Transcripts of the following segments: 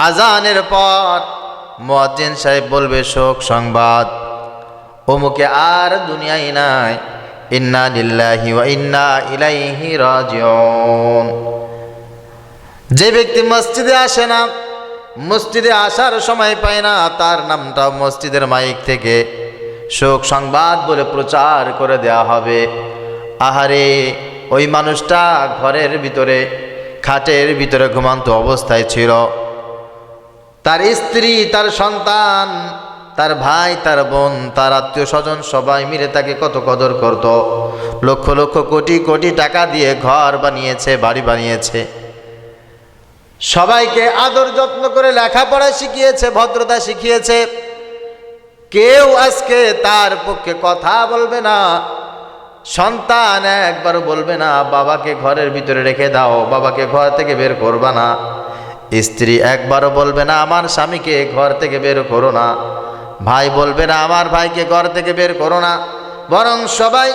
আজানের পর মুয়াজ্জিন সাহেব বলবে, শোক সংবাদ। অমুকে আর দুনিয়ায় নাই। ইন্না লিল্লাহি ওয়া ইন্না ইলাইহি রাজিউন। যে ব্যক্তি মসজিদে আসে না, মসজিদে আসার সময় পায় না, তার নামটা মসজিদের মাইক থেকে শোক সংবাদ বলে প্রচার করে দেয়া হবে। আহারে, ওই মানুষটা ঘরের ভিতরে, খাটের ভিতরে ঘুমান্ত অবস্থায় ছিল। তার স্ত্রী, তার সন্তান, তার ভাই, তার বোন, তার আত্মীয় স্বজন সবাই মিলে তাকে কত কদর করত। লক্ষ লক্ষ কোটি কোটি টাকা দিয়ে ঘর বানিয়েছে, বাড়ি বানিয়েছে। সবাইকে আদর যত্ন করে লেখাপড়া শিখিয়েছে, ভদ্রতা শিখিয়েছে। কেউ আজকে তার পক্ষে কথা বলবে না। সন্তান একবার বলবে না, বাবাকে ঘরের ভিতরে রেখে দাও, বাবাকে ঘর থেকে বের করবা না। স্ত্রী একবারও বলবে না, আমার স্বামীকে ঘর থেকে বের করো না। ভাই বলবে না, আমার ভাইকে ঘর থেকে বের করো না। বরং সবাই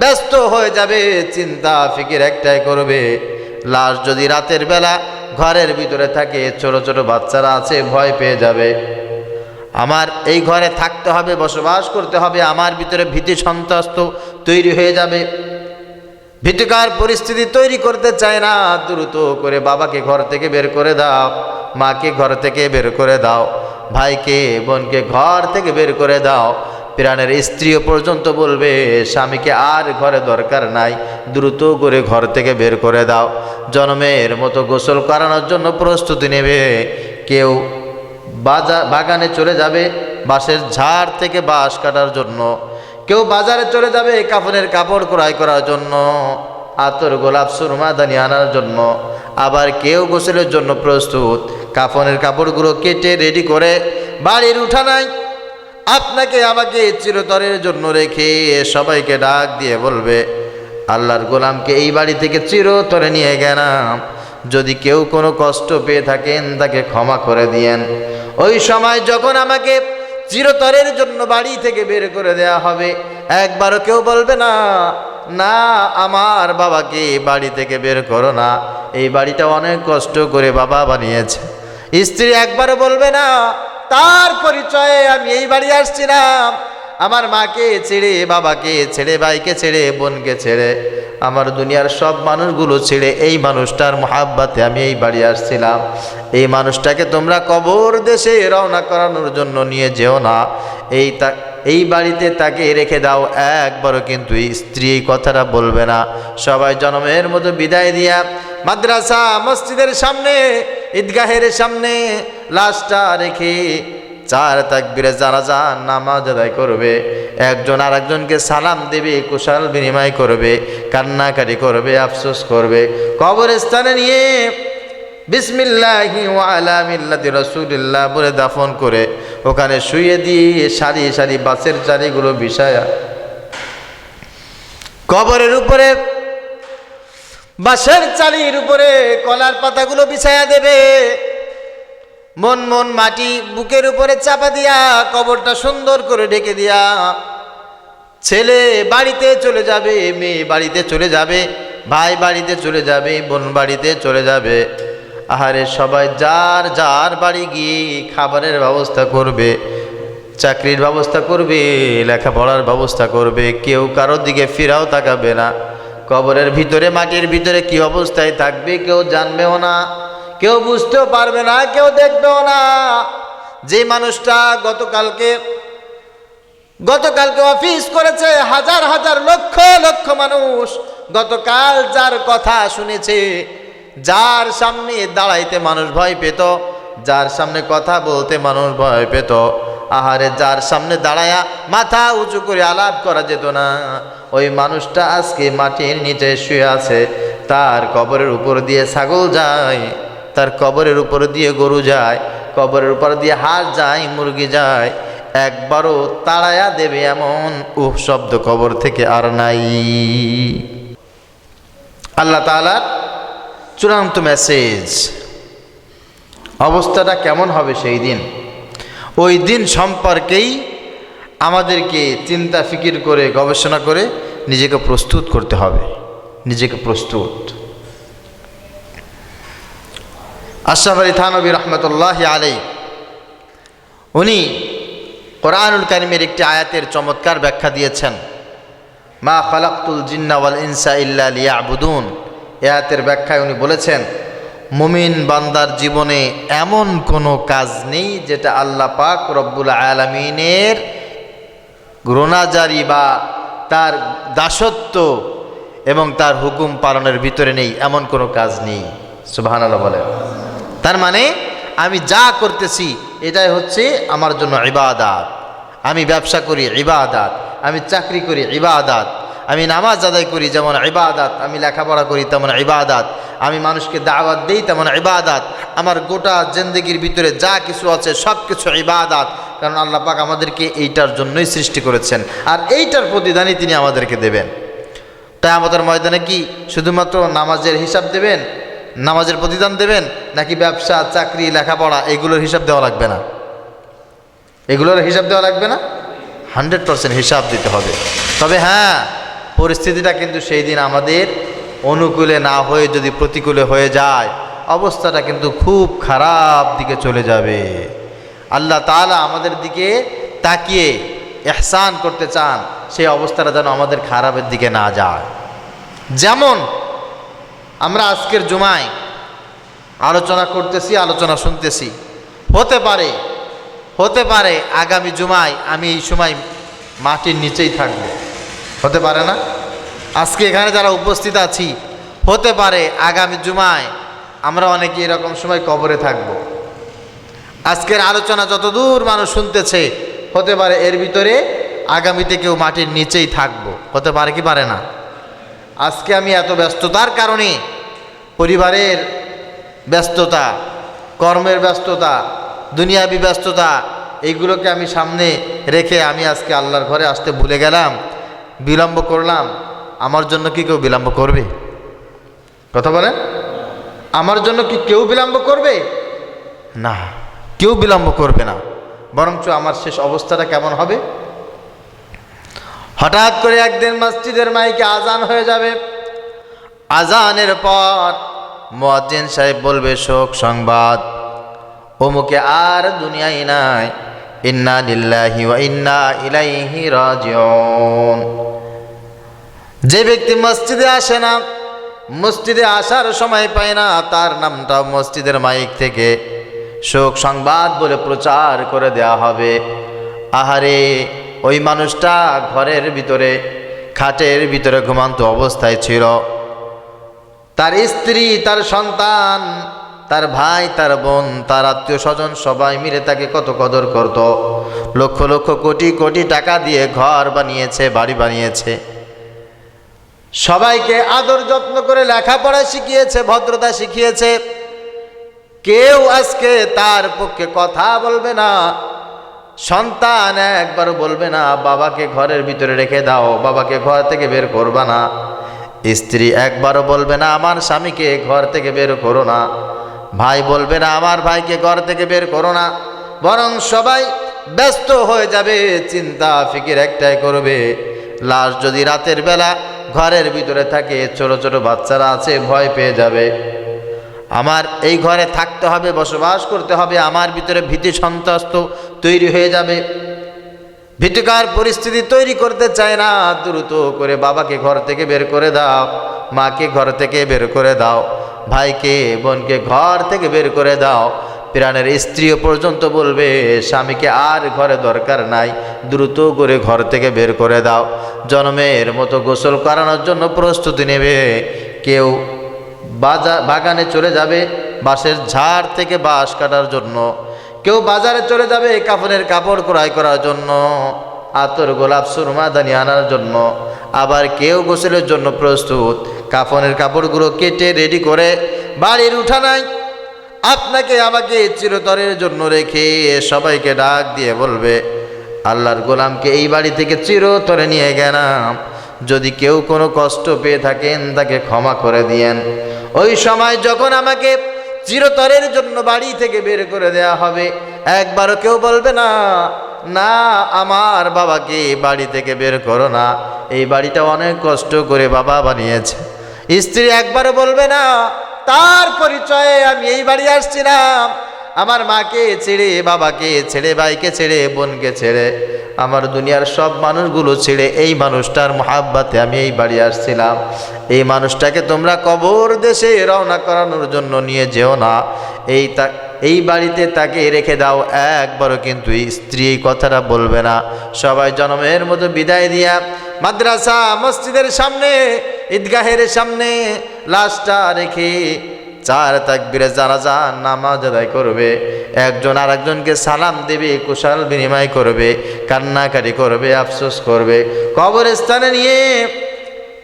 ব্যস্ত হয়ে যাবে, চিন্তা, ফিকির একটাই করবে। লাশ যদি রাতের বেলা ঘরের ভিতরে থাকে, ছোট ছোট বাচ্চারা আছে, ভয় পেয়ে যাবে। আমার এই ঘরে থাকতে হবে, বসবাস করতে হবে, আমার ভিতরে ভীতি সন্ত্রস্ত তৈরি হয়ে যাবে। ভীতিকার পরিস্থিতি তৈরি করতে চায় না, দ্রুত করে বাবাকে ঘর থেকে বের করে দাও, মাকে ঘর থেকে বের করে দাও, ভাইকে, বোনকে ঘর থেকে বের করে দাও। প্রাণের স্ত্রীও পর্যন্ত বলবে, স্বামীকে আর ঘরে দরকার নাই, দ্রুত করে ঘর থেকে বের করে দাও। জন্মের মতো গোসল করানোর জন্য প্রস্তুতি নেবে। কেউ বাজার বাগানে চলে যাবে, বাঁশের ঝাড় থেকে বাঁশ কাটার জন্য। কেউ বাজারে চলে যাবে কাপড়ের কাপড় ক্রয় করার জন্য, আতর, গোলাপ সুরমাদানি আনার জন্য। আবার কেউ গোসলের জন্য প্রস্তুত। কাফনের কাপড়গুলো কেটে রেডি করে, বাড়ির উঠানায় আপনাকে আমাকে চিরতরের জন্য রেখে সবাইকে ডাক দিয়ে বলবে, আল্লাহর গোলামকে এই বাড়ি থেকে চিরতরে নিয়ে গেলাম। যদি কেউ কোনো কষ্ট পেয়ে থাকেন, তাকে ক্ষমা করে দিয়েন। ওই সময় যখন আমাকে চিরতরের জন্য বাড়ি থেকে বের করে দেয়া হবে। একবারও কেউ বলবে, না না, আমার বাবাকে বাড়ি থেকে বের করো না। এই বাড়িটা অনেক কষ্ট করে বাবা বানিয়েছে। স্ত্রী একবারও বলবে, না, তার পরিচয়ে আমি এই বাড়ি আসছিলাম। আমার মাকে ছেড়ে, বাবাকে ছেড়ে, ভাইকে ছেড়ে, বোনকে ছেড়ে। আমার দুনিয়ার সব মানুষগুলো ছেড়ে এই মানুষটার মহাব্বাতে আমি এই বাড়ি আসছিলাম। এই মানুষটাকে তোমরা কবর দেশে রওনা করানোর জন্য নিয়ে যেও না। এই তা, এই বাড়িতে তাকে রেখে দাও, একবারও কিন্তু স্ত্রী কথাটা বলবে না। সবাই জন্মের মতো বিদায় দিয়া মাদ্রাসা, মসজিদের সামনে, ঈদগাহের সামনে, লাশটা রেখে চার তাকবিরে যারা নামাজ আদায় করবে। একজন আর একজনকে সালাম দেবে, কুশাল বিনিময় করবে, কান্নাকাটি করবে, আফসোস করবে। কবরস্থানে নিয়ে বিসমিল্লাহি ওয়ালা মিল্লাতি রসুলিল্লাহ বলে দাফন করে ওখানে শুয়ে দিয়ে সারি সারি বাসের চারিগুলো বিষয়া কবরের উপরে, বাঁশের চালির উপরে, কলার পাতাগুলো বিছায়া দেবে। মন মন মাটি বুকের উপরে চাপা দিয়া কবরটা সুন্দর করে ঢেকে দিয়া ছেলে বাড়িতে চলে যাবে, মেয়ে বাড়িতে চলে যাবে, ভাই বাড়িতে চলে যাবে, বোন বাড়িতে চলে যাবে। আহারে সবাই যার যার বাড়ি গিয়ে খাবারের ব্যবস্থা করবে, চাকরির ব্যবস্থা করবে, লেখাপড়ার ব্যবস্থা করবে, কেউ কারোর দিকে ফিরাও তাকাবে না। কবরের ভিতরে, মাটির ভিতরে কি অবস্থায় থাকবে কেউ জানবেও না। কেউ বুঝতেও পারবে না, কেউ দেখবেও না। যে মানুষটা গতকালকে গতকালকে অফিস করেছে, হাজার হাজার লক্ষ লক্ষ মানুষ, গতকাল যার কথা শুনেছে, যার সামনে দাঁড়াইতে মানুষ ভয় পেত, যার সামনে কথা বলতে মানুষ ভয় পেত, আহারে যার সামনে দাঁড়ায়া মাথা উঁচু করে আলাপ করা যেত না। ওই মানুষটা আজকে মাটির নিচে শুয়ে আছে, তার কবরের উপর দিয়ে ছাগল যায়। তার কবরের উপর দিয়ে গরু যায়, কবরের উপর দিয়ে হাঁস যায়, মুরগি যায়, একবারও তাড়ায়া দেবে এমন উহ শব্দ কবর থেকে আর নাই। আল্লাহ তালার চূড়ান্ত মেসেজ অবস্থাটা কেমন হবে সেই দিন? ওই দিন সম্পর্কেই আমাদেরকে চিন্তা, ফিকির করে, গবেষণা করে নিজেকে প্রস্তুত করতে হবে। নিজেকে প্রস্তুত। আশরাফ আলী থানবী রহমতুল্লাহ আলাই উনি কোরআনুল কারিমের একটি আয়াতের চমৎকার ব্যাখ্যা দিয়েছেন। মা খালাক্তুল জিন্নাওয়াল ইনসা ইল্লা লিয়াবুদুন। এ আয়াতের ব্যাখ্যায় উনি বলেছেন, মুমিন বান্দার জীবনে এমন কোনো কাজ নেই যেটা আল্লাহ পাক রব্বুল আলমিনের গ্রোনাজারি বা তার দাসত্ব এবং তার হুকুম পালনের ভিতরে নেই, এমন কোনো কাজ নেই। সুবাহান আল্লাহ বলেন। তার মানে আমি যা করতেছি, এটাই হচ্ছে আমার জন্য ইবাদাত। আমি ব্যবসা করি, ইবাদাত। আমি চাকরি করি, ইবাদাত। আমি নামাজ আদায় করি, যেমন ইবাদাত। আমি লেখাপড়া করি, তেমন ইবাদাত। আমি মানুষকে দাওয়াত দিই, তেমন ইবাদাত। আমার গোটা জিন্দগির ভিতরে যা কিছু আছে সব কিছু ইবাদাত। কারণ আল্লাহ পাক আমাদেরকে এইটার জন্যই সৃষ্টি করেছেন। আর এইটার প্রতিদানই তিনি আমাদেরকে দেবেন। তাই আমাদের ময়দানে কি শুধুমাত্র নামাজের হিসাব দেবেন? নামাজের প্রতিদান দেবেন নাকি ব্যবসা, চাকরি, লেখাপড়া, এগুলোর হিসাব দেওয়া লাগবে না? এগুলোর হিসাব দেওয়া লাগবে না? হান্ড্রেড পারসেন্ট হিসাব দিতে হবে। তবে হ্যাঁ পরিস্থিতিটা কিন্তু সেই দিন আমাদের অনুকূলে না হয়ে যদি প্রতিকূলে হয়ে যায়, অবস্থাটা কিন্তু খুব খারাপ দিকে চলে যাবে। আল্লাহ তাআলা আমাদের দিকে তাকিয়ে এহসান করতে চান, সেই অবস্থাটা যেন আমাদের খারাপের দিকে না যায়। যেমন আমরা আজকের জুমায় আলোচনা করতেছি, আলোচনা শুনতেছি। হতে পারে হতে পারে আগামী জুমায় আমি এই সময় মাটির নিচেই থাকব। হতে পারে না? আজকে এখানে যারা উপস্থিত আছি, হতে পারে আগামী জুমায় আমরা অনেকে এরকম সময় কবরে থাকব। আজকের আলোচনা যতদূর মানুষ শুনতেছে, হতে পারে এর ভিতরে আগামীতে কেউ মাটির নিচেই থাকব। হতে পারে কি পারে না? আজকে আমি এত ব্যস্ততার কারণে পরিবারের ব্যস্ততা, কর্মের ব্যস্ততা, দুনিয়াবি ব্যস্ততা, এইগুলোকে আমি সামনে রেখে আমি আজকে আল্লাহর ঘরে আসতে ভুলে গেলাম, বিলম্ব করলাম। আমার জন্য কি কেউ বিলম্ব করবে? কথা বলেন। আমার জন্য কি কেউ বিলম্ব করবে? না, কেউ বিলম্ব করবে না। বরঞ্চ আমার শেষ অবস্থাটা কেমন হবে? হঠাৎ করে একদিন মসজিদের মাইকে আজান হয়ে যাবে। আজানের পর মুয়াজ্জিন সাহেব বলবে, শোক সংবাদ। অমুকে আর দুনিয়ায় নাই। ইন্না লিল্লাহি ওয়া ইন্না ইলাইহি রাজিউন। যে ব্যক্তি মসজিদে আসে না, মসজিদে আসার সময় পায় না, তার নামটা মসজিদের মাইক থেকে। শোক সংবাদ বলে প্রচার করে দেয়া হবে। আহারে ওই মানুষটা ঘরের ভিতরে, খাটের ভিতরে ঘুমান্ত অবস্থায় ছিল। তার স্ত্রী, তার সন্তান, তার ভাই, তার বোন, তার আত্মীয় স্বজন সবাই মিলে তাকে কত কদর করত। লক্ষ লক্ষ কোটি কোটি টাকা দিয়ে ঘর বানিয়েছে, বাড়ি বানিয়েছে। সবাইকে আদর যত্ন করে লেখাপড়া শিখিয়েছে, ভদ্রতা শিখিয়েছে। কেউ আজকে তার পক্ষে কথা বলবে না। সন্তান একবার বলবে না, বাবাকে ঘরের ভিতরে রেখে দাও, বাবাকে ঘর থেকে বের করবা না। স্ত্রী একবারও বলবে না, আমার স্বামীকে ঘর থেকে বের করো না। ভাই বলবে না, আমার ভাইকে ঘর থেকে বের করো না। বরং সবাই ব্যস্ত হয়ে যাবে, চিন্তা, ফিকির একটাই করবে। লাশ যদি রাতের বেলা ঘরের ভিতরে থাকে, ছোট ছোট বাচ্চারা আছে, ভয় পেয়ে যাবে। আমার এই ঘরে থাকতে হবে, বসবাস করতে হবে, আমার ভিতরে ভীতি সন্ত্রস্ত তৈরি হয়ে যাবে। ভীতিকর পরিস্থিতি তৈরি করতে চায় না, দ্রুত করে বাবাকে ঘর থেকে বের করে দাও, মাকে ঘর থেকে বের করে দাও, ভাইকে, বোনকে ঘর থেকে বের করে দাও। প্রাণের স্ত্রীও পর্যন্ত বলবে, স্বামীকে আর ঘরে দরকার নাই, দ্রুত করে ঘর থেকে বের করে দাও। জন্মের মতো গোসল করানোর জন্য প্রস্তুতি নেবে। কেউ বাগানে চলে যাবে বাঁশের ঝাড় থেকে বাঁশ কাটার জন্য। কেউ বাজারে চলে যাবে কাফনের কাপড় ক্রয় করার জন্য, আতর, গোলাপ সুরমাদানি আনার জন্য। আবার কেউ গোসলের জন্য প্রস্তুত। কাফনের কাপড়গুলো কেটে রেডি করে, বাড়ির উঠানায় আপনাকে আমাকে চিরতরের জন্য রেখে সবাইকে ডাক দিয়ে বলবে, আল্লাহর গোলামকে এই বাড়ি থেকে চিরতরে নিয়ে গেলাম। যদি কেউ কোনো কষ্ট পেয়ে থাকেন, তাকে ক্ষমা করে দিয়েন। ওই সময় যখন আমাকে চিরতরের জন্য বাড়ি থেকে বের করে দেয়া হবে, একবারও কেউ বলবে না না, আমার বাবাকে বাড়ি থেকে বের করো না। এই বাড়িটা অনেক কষ্ট করে বাবা বানিয়েছে। স্ত্রী একবারও বলবে না, তার পরিচয়ে আমি এই বাড়ি আসছিলাম। আমার মাকে ছেড়ে, বাবাকে ছেড়ে, ভাইকে ছেড়ে, বোনকে ছেড়ে, আমার দুনিয়ার সব মানুষগুলো ছেড়ে এই মানুষটার মহাব্বাতে আমি এই বাড়ি আসছিলাম। এই মানুষটাকে তোমরা কবর দেশে রওনা করানোর জন্য নিয়ে যেও না। এই তা, এই বাড়িতে তাকে রেখে দাও, একবারও কিন্তু স্ত্রী এই কথাটা বলবে না। সবাই জনমের মতো বিদায় দিয়া মাদ্রাসা, মসজিদের সামনে, ঈদগাহের সামনে, লাশটা রেখে চার তাকবিরে জানাজা নামাজ আদায় করবে, একজন আর একজনকে সালাম দেবে, কুশাল বিনিময় করবে, কান্নাকাটি করবে, আফসোস করবে। কবরস্থানে নিয়ে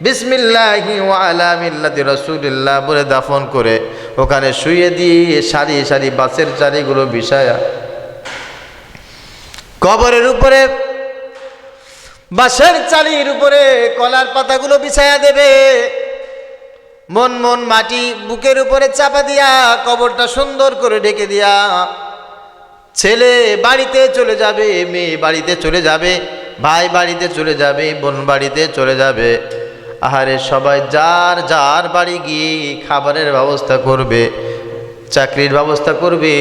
বিসমিল্লাহি ওয়ালা মিল্লাতি রসুলিল্লাহ বলে দাফন করে, ওখানে শুয়ে দিয়ে সারি সারি বাসের চারিগুলো বিষায়া কবরের উপরে, বাঁশের চালির উপরে কলার পাতাগুলো বিছায়া দেবে। মন মন মাটি বুকের উপরে চাপা দিয়া কবরটা সুন্দর করে ঢেকে দিয়া, ছেলে বাড়িতে চলে যাবে, মেয়ে বাড়িতে চলে যাবে, ভাই বাড়িতে চলে যাবে, বোন বাড়িতে চলে যাবে। আহারে সবাই যার যার বাড়ি গিয়ে খাবারের ব্যবস্থা করবে, চাকরির ব্যবস্থা করবে,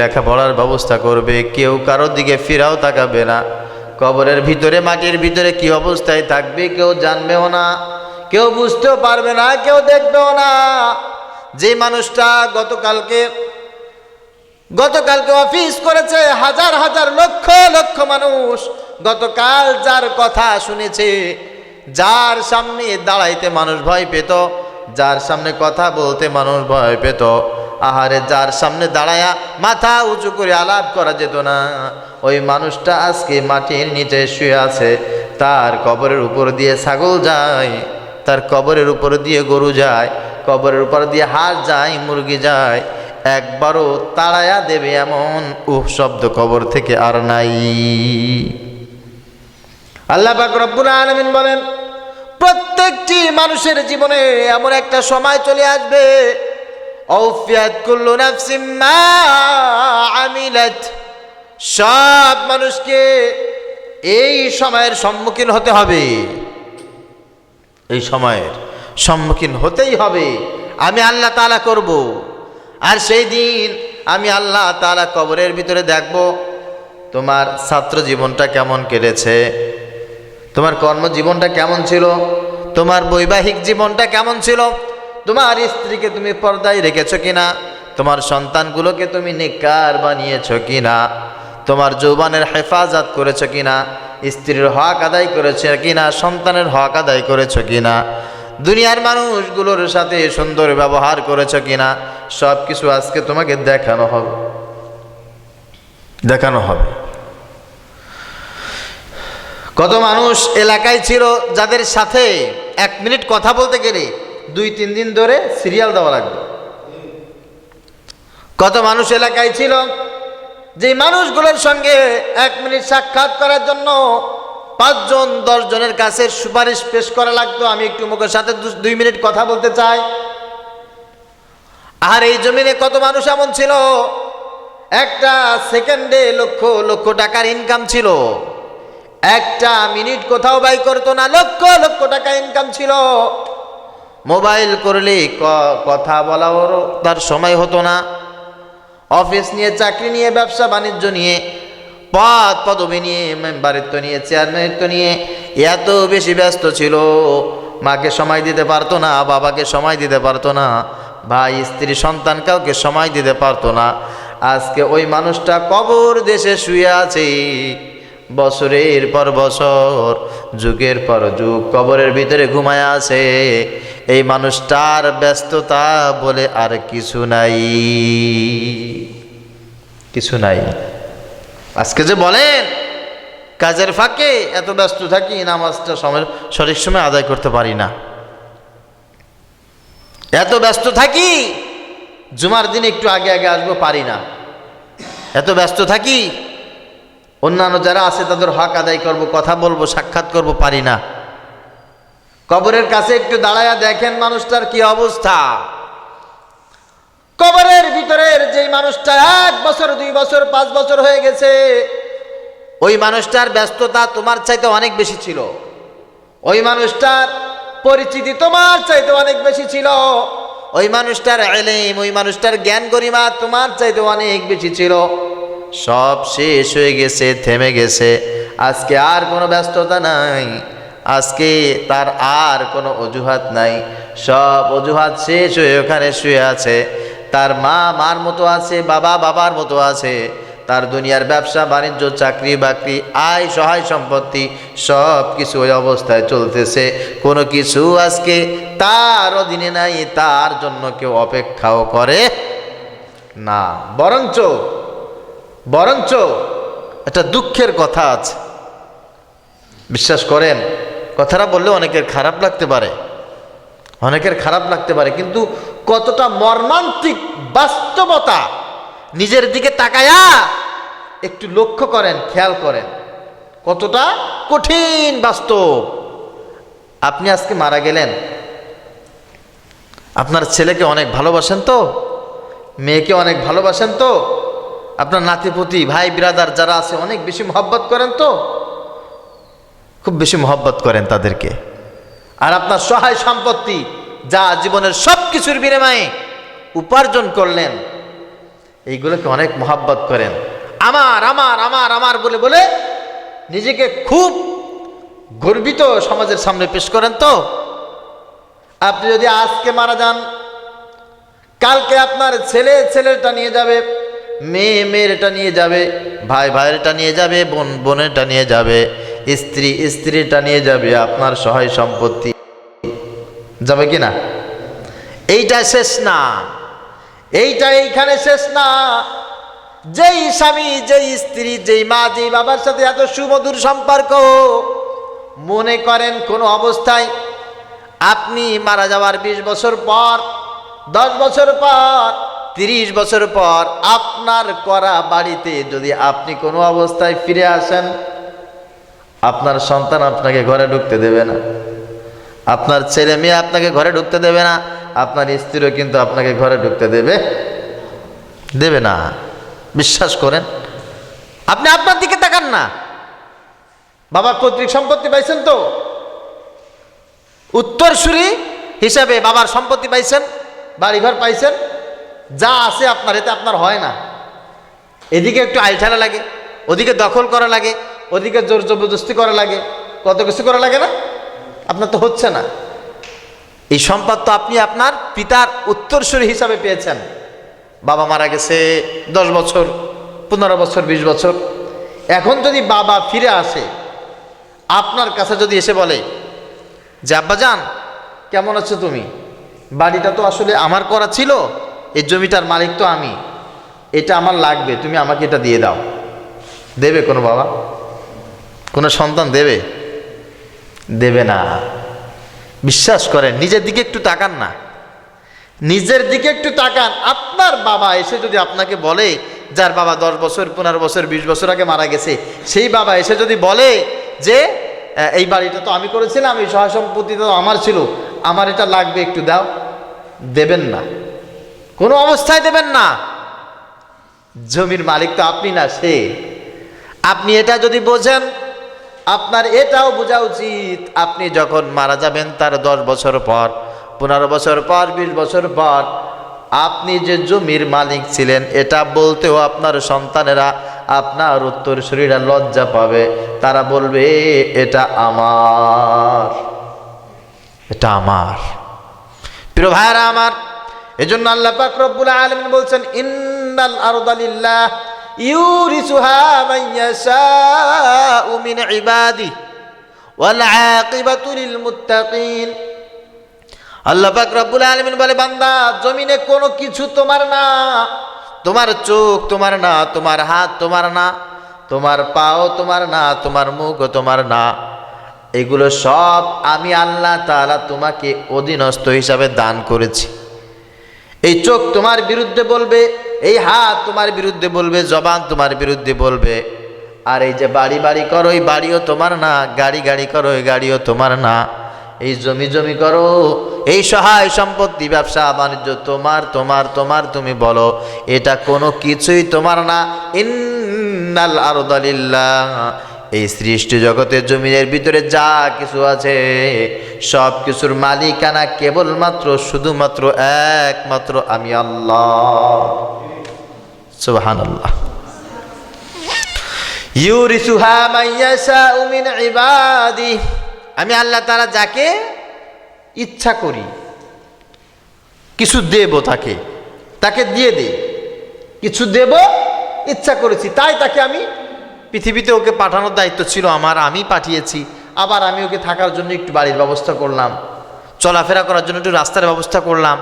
লেখাপড়ার ব্যবস্থা করবে, কেউ কারোর দিকে ফিরাও তাকাবে না। কবরের ভিতরে, মাটির ভিতরে কি অবস্থায় থাকবে কেউ জানবেও না। কেউ বুঝতেও পারবে না, কেউ দেখবেও না। যে মানুষটা গতকালকে গতকালকে অফিস করেছে, হাজার হাজার লক্ষ লক্ষ মানুষ, গতকাল যার কথা শুনেছে, যার সামনে দাঁড়াইতে মানুষ ভয় পেত, যার সামনে কথা বলতে মানুষ ভয় পেত, আহারে যার সামনে দাঁড়ায়া মাথা উঁচু করে আলাপ করা যেত না। ওই মানুষটা আজকে মাটির নিচে শুয়ে আছে, তার কবরের উপর দিয়ে ছাগল যায়। তার কবরের উপর দিয়ে গরু যায়, কবরের উপর দিয়ে হাঁস যায়, মুরগি যায়, একবারও তাড়ায়া দেবে এমন উহ শব্দ কবর থেকে আর নাই। আল্লাহ রব্বুল আলামিন বলেন, প্রত্যেকটি মানুষের জীবনে এমন একটা সময় চলে আসবে সব মানুষকে এই সময়ের সম্মুখীন হতে হবে। এই সময়ের সম্মুখীন হতেই হবে। আমি আল্লাহ তালা করব। আর সেই দিন আমি আল্লাহ তালা কবরের ভিতরে দেখব, তোমার ছাত্র জীবনটা কেমন কেটেছে? তোমার কর্মজীবনটা কেমন ছিল? তোমার বৈবাহিক জীবনটা কেমন ছিল? তোমার স্ত্রীকে তুমি পর্দায় রেখেছো কিনা? তোমার সন্তানগুলোকে তুমি নিকার বানিয়েছো কিনা? তোমার যৌবানের হেফাজত করেছ কিনা? স্ত্রীর হক আদায় করেছে কিনা, সন্তানের হক আদায় করেছ কিনা, দুনিয়ার মানুষগুলোর সাথে সুন্দর ব্যবহার করেছ কিনা সব কিছু আজকে তোমাকে দেখানো হবে। দেখানো হবে। কত মানুষ এলাকায় ছিল যাদের সাথে এক মিনিট কথা বলতে গেলে দুই, তিন দিন ধরে সিরিয়াল দেওয়া লাগবে। কত মানুষ এলাকায় ছিল যে মানুষগুলোর সঙ্গে এক মিনিট সাক্ষাৎ করার জন্য পাঁচজন দশ জনের কাছে সুপারিশ পেশ করা লাগতো। আমি একটু মুখের সাথে দুই মিনিট কথা বলতে চাই। আর এই জমিনে কত মানুষ এমন ছিল? একটা সেকেন্ডে লক্ষ লক্ষ টাকার ইনকাম ছিল। একটা মিনিট কোথাও বাই করতো না, লক্ষ লক্ষ টাকা ইনকাম ছিল। মোবাইল করলে কথা বলা ওর তার সময় হতো না। অফিস নিয়ে, চাকরি নিয়ে, ব্যবসা বাণিজ্য নিয়ে, পদ, পদবি নিয়ে, মেম্বারিত্ব নিয়ে, চেয়ারম্যানিত্ব নিয়ে এত বেশি ব্যস্ত ছিল। মাকে সময় দিতে পারতো না, বাবাকে সময় দিতে পারতো না, ভাই, স্ত্রী, সন্তান কাউকে সময় দিতে পারতো না। আজকে ওই মানুষটা কবর দেশে শুয়ে আছে। বছরের পর বছর, যুগের পর যুগ, কবরের ভিতরে ঘুমায় আছে। এই মানুষটার ব্যস্ততা বলে আর কিছু নাই। কিছু নাই। আজকে যে বলেন, কাজের ফাঁকে এত ব্যস্ত থাকি, নামাজটা সময় সঠিক সময় আদায় করতে পারি না। এত ব্যস্ত থাকি, জুমার দিন একটু আগে আগে আসব পারি না। এত ব্যস্ত থাকি, অন্যান্য যারা আছে তাদের হক আদায় করব, কথা বলব, সাক্ষাৎ করব পারি না। কবরের কাছে একটু দাঁড়ায়া দেখেন মানুষটার কি অবস্থা। কবরের ভিতরের যেই মানুষটা এক বছর, দুই বছর, পাঁচ বছর হয়ে গেছে, ওই মানুষটার ব্যস্ততা তোমার চাইতে অনেক বেশি ছিল। ওই মানুষটার পরিচিতি তোমার চাইতে অনেক বেশি ছিল। ওই মানুষটার এলেম, ওই মানুষটার জ্ঞান গরিমা তোমার চাইতে অনেক বেশি ছিল। সব শেষ হয়ে গেছে, থেমে গেছে। আজকে আর কোনো ব্যস্ততা নাই। আজকে তার আর কোনো অজুহাত নাই। সব অজুহাত শেষ হয়ে ওখানে শুয়ে আছে। তার মা মার মতো আছে, বাবা বাবার মতো আছে। তার দুনিয়ার ব্যবসা, বাণিজ্য, চাকরি বাকরি, আয়, সহায় সম্পত্তি সব কিছু ওই অবস্থায় চলতেছে। কোনো কিছু আজকে তার অধীনে নাই, তার জন্য কেউ অপেক্ষাও করে না। বরঞ্চ বরঞ্চ একটা দুঃখের কথা আছে। বিশ্বাস করেন কথাটা বললে অনেকের খারাপ লাগতে পারে। অনেকের খারাপ লাগতে পারে, কিন্তু কতটা মর্মান্তিক বাস্তবতা। নিজের দিকে তাকায়া একটু লক্ষ্য করেন, খেয়াল করেন। কতটা কঠিন বাস্তব। আপনি আজকে মারা গেলেন। আপনার ছেলেকে অনেক ভালোবাসেন তো? মেয়েকে অনেক ভালোবাসেন তো? আপনার নাতিপুতি, ভাই বিরাদার যারা আছে, অনেক বেশি মহব্বত করেন তো? খুব বেশি মহব্বত করেন তাদেরকে। আর আপনার সহায় সম্পত্তি, যা জীবনের সব কিছুর বিনিময়ে উপার্জন করলেন, এইগুলোকে অনেক মহাব্বত করেন। আমার আমার আমার আমার বলে বলে নিজেকে খুব গর্বিত সমাজের সামনে পেশ করেন তো। আপনি যদি আজকে মারা যান, কালকে আপনার ছেলে ছেলেটা নিয়ে যাবে, মেয়ে মেয়েরটা নিয়ে যাবে, ভাই ভাইয়েরটা নিয়ে যাবে, বোন বোনেরটা নিয়ে যাবে স্ত্রী, স্ত্রীটা নিয়ে যাবে আপনার সহায় সম্পত্তি। যাবে কি না? এইটা শেষ না। এইটা এইখানে শেষ না। যেই স্বামী, যেই স্ত্রী, যেই মা, যেই বাবার সাথে এত সুমধুর সম্পর্ক, মনে করেন কোনো অবস্থায় আপনি মারা যাওয়ার বিশ বছর পর, দশ বছর পর, তিরিশ বছর পর আপনার করা বাড়িতে যদি আপনি কোনো অবস্থায় ফিরে আসেন আপনার সন্তান আপনাকে ঘরে ঢুকতে দেবে না। আপনার ছেলে মেয়ে আপনাকে ঘরে ঢুকতে দেবে না। আপনার স্ত্রীও কিন্তু আপনাকে ঘরে ঢুকতে দেবে দেবে না। বিশ্বাস করেন? আপনি আপনার দিকে তাকান না। বাবা কর্তৃক সম্পত্তি পাইছেন তো? উত্তরসূরি হিসাবে বাবার সম্পত্তি পাইছেন, বাড়িঘর পাইছেন, যা আছে আপনার, এতে আপনার হয় না। এদিকে একটু আইঠালা লাগে, ওদিকে দখল করা লাগে ওদিকে জোর জবরদস্তি করা লাগে। কত কিছু করা লাগে না? আপনার তো হচ্ছে না। এই সম্পদ তো আপনি আপনার পিতার উত্তরসূরি হিসাবে পেয়েছেন। বাবা মারা গেছে দশ বছর, পনেরো বছর, বিশ বছর। এখন যদি বাবা ফিরে আসে, আপনার কাছে যদি এসে বলে, যে আব্বাজান কেমন আছো তুমি? বাড়িটা তো আসলে আমার করা ছিল, এই জমিটার মালিক তো আমি। এটা আমার লাগবে, তুমি আমাকে এটা দিয়ে দাও। দেবে কোনো বাবা? কোনো সন্তান দেবে? দেবে না। বিশ্বাস করেন নিজের দিকে একটু তাকান না। নিজের দিকে একটু তাকান। আপনার বাবা এসে যদি আপনাকে বলে যার বাবা দশ বছর পনেরো বছর বিশ বছর আগে মারা গেছে সেই বাবা এসে যদি বলে যে "আহ, এই বাড়িটা তো আমি করেছিলাম এই সহায় সম্পত্তি তো আমার ছিল আমার এটা লাগবে একটু দাও। দেবেন না। কোনো অবস্থায় দেবেন না। জমির মালিক তো আপনি না সে। আপনি এটা যদি বোঝেন আপনার এটাও বোঝা উচিত। আপনি যখন মারা যাবেন তার দশ বছর পর, পনেরো বছর পর, বিশ বছর পর, আপনি যে জমির মালিক ছিলেন, এটা বলতেও আপনার সন্তানেরা আপনার উত্তর শরীরা লজ্জা পাবে। তারা বলবে এটা আমার। এটা আমার। প্রিয় ভাইরা আমার, এজন্য আল্লাহ পাক রব্বুল আলামিন বলছেন, ইন্নাল আরদা লিল্লাহ। ইউরিসুহা মান ইয়াশাউ মিন ইবাদি ওয়াল আকিবাতু লিল মুত্তাকিন। আল্লাহ পাক রব্বুল আলামিন বলে, বান্দা, জমিনে কোনো কিছু তোমার না। তোমার চোখ তোমার না, তোমার হাত তোমার না, তোমার পাও তোমার না, তোমার মুখও তোমার না। এগুলো সব আমি আল্লাহ তাআলা তোমাকে অধীনস্থ হিসাবে দান করেছি। এই চোখ তোমার বিরুদ্ধে বলবে এই হাত তোমার বিরুদ্ধে বলবে, জবান তোমার বিরুদ্ধে বলবে। আর এই যে বাড়ি বাড়ি করো, এই বাড়িও তোমার না, গাড়ি গাড়ি করো, এই গাড়িও তোমার না। এই জমি জমি করো, এই সহায় সম্পত্তি, ব্যবসা বাণিজ্য তোমার তোমার তোমার তুমি বলো, এটা কোনো কিছুই তোমার না। ইন্নাল আরদালিল্লাহ এই সৃষ্টি জগতের জমিনের ভিতরে যা কিছু আছে, সব কিছুর মালিকানা কেবলমাত্র, শুধুমাত্র একমাত্র আমি আল্লাহ। সুবহান আল্লাহ ইউরিসুহা মাইয়াশাউ মিন ইবাদি। আমি আল্লাহ তারা যাকে ইচ্ছা করি, কিছু দেব তাকে তাকে দিয়ে দে কিছু দেব, ইচ্ছা করেছি, তাই তাকে আমি পৃথিবীতে ওকে পাঠানোর দায়িত্ব ছিল আমার, আমি পাঠিয়েছি। আবার আমি ওকে থাকার জন্য একটু বাড়ির ব্যবস্থা করলাম। চলাফেরা করার জন্য একটু রাস্তার ব্যবস্থা করলাম।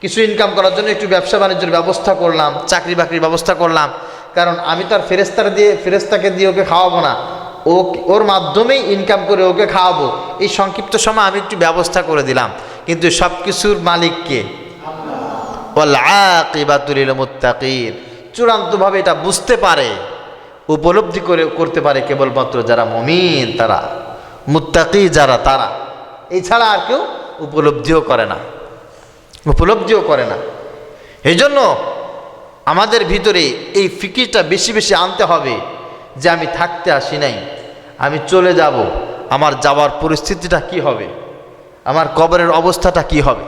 কিছু ইনকাম করার জন্য একটু ব্যবসা বাণিজ্যের ব্যবস্থা করলাম, চাকরি বাকরির ব্যবস্থা করলাম। কারণ আমি তার ফেরেস্তার দিয়ে ফেরেস্তাকে দিয়ে ওকে খাওয়াবো না। ও, ওর মাধ্যমেই ইনকাম করে ওকে খাওয়াবো। এই সংক্ষিপ্ত সময় আমি একটু ব্যবস্থা করে দিলাম। কিন্তু সব কিছুর মালিককে ওয়াল মুত্তাকিন। চূড়ান্তভাবে এটা বুঝতে পারে। উপলব্ধি করে করতে পারে কেবলমাত্র যারা মমিন তারা, মুত্তাকি যারা তারা। এছাড়া আর কেউ উপলব্ধিও করে না, উপলব্ধিও করে না। এই জন্য আমাদের ভিতরে এই ফিকিরটা বেশি বেশি আনতে হবে যে আমি থাকতে আসি নাই, আমি চলে যাব, আমার যাওয়ার পরিস্থিতিটা কি হবে, আমার কবরের অবস্থাটা কি হবে।